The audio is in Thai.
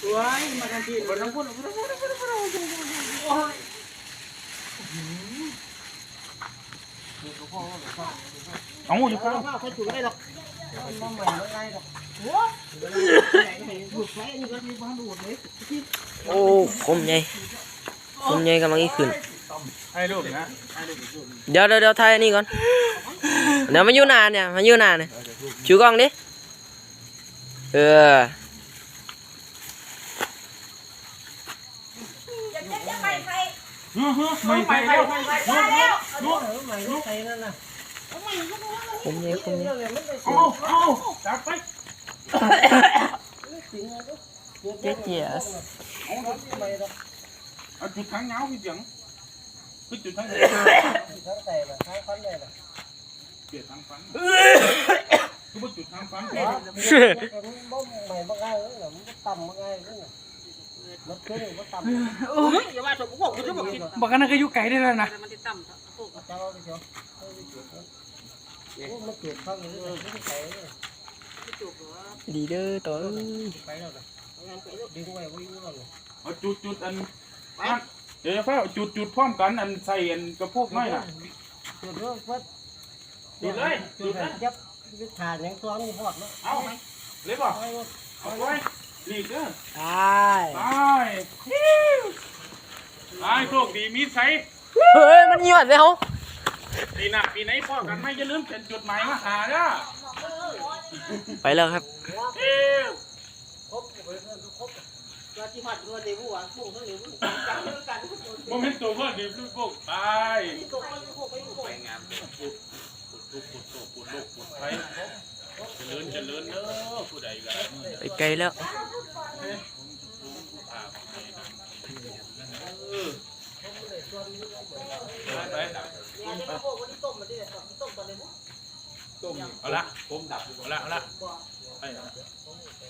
สวยมากันทีบนทั้งพุ่นโอ้ยเอาอยู่ข้างข้าวเขาจุดได้หรอกมันใหม่ไม่ได้หรอกหัวดูดไฟนี่ก็มีบ้านดูดเลยโอ้คมใหญ่คมใหญ่กำลังอีขึ้นให้รูปนะเดี๋ยวเดี๋ยวเดี๋ยวถ่ายนนี้ก่อนเดี๋ยวมาอยู่นานเนี่ยมาอยู่นานเนี่ยชูกล้องดิ เออไม่ไปแล้วลูกใหม่ลูกใส่นั่นน่ะคมใหญ่ คือบ่จุดทางฟังเลยละเปลี่ยนทางฟันคือว่าจุดทางฟันบ่ใหม่บ่ง่ายเลยมันต่ำบ่ง่ายเลยน่ะรถเครื่องบ่ต่ำโอ้ยอย่าว่าผมบอกคุณจะบอกกินบอกกันนั่นก็อยู่ไกลได้แล้วนะมันติดต่ำครับโอ้เจ้าไปเถอะมันจุดข้างนี้เลยมันไกเหรอดีเด้อต่อเอ้ยไปแล้วนะดึงไว้ไว้อยู่นั่นเอาจุดจุดอันเดี๋ยวเฝ้าจุดจุดพร้อมกันอันใส่อันกระพุ้งน้อยน่ะจุดเรื่องวัดจุดเลยจุดเลย ยับยุทานยังซ้อมอยู่พอดเนาะเอาเลยป่ะเอาไว้นี่เด้อตายตายตายโชคดีมีใสเฮ้ยมันหยอดแล้วปีหน้าปีไหนพ่อกันไม่อย่าลืมเขียนจดหมายมาหาเด้อไปแล้วครับเอ้วเราที่หัดตัวเดี๋ยวหัวพุ่งทั้งเหลวจับมือกันทุกคนโมเมนต์ตัวเพื่อนดีลูกพวกตายตัวไป ทุกคนไปทุกคนงามปุดปุดปุดปุดปุดปุดโลกปุดไฟเจริญเจริญเด้อผู้ใดกันไปไกลแล้วเอาละผมดับเอาละเอาละไป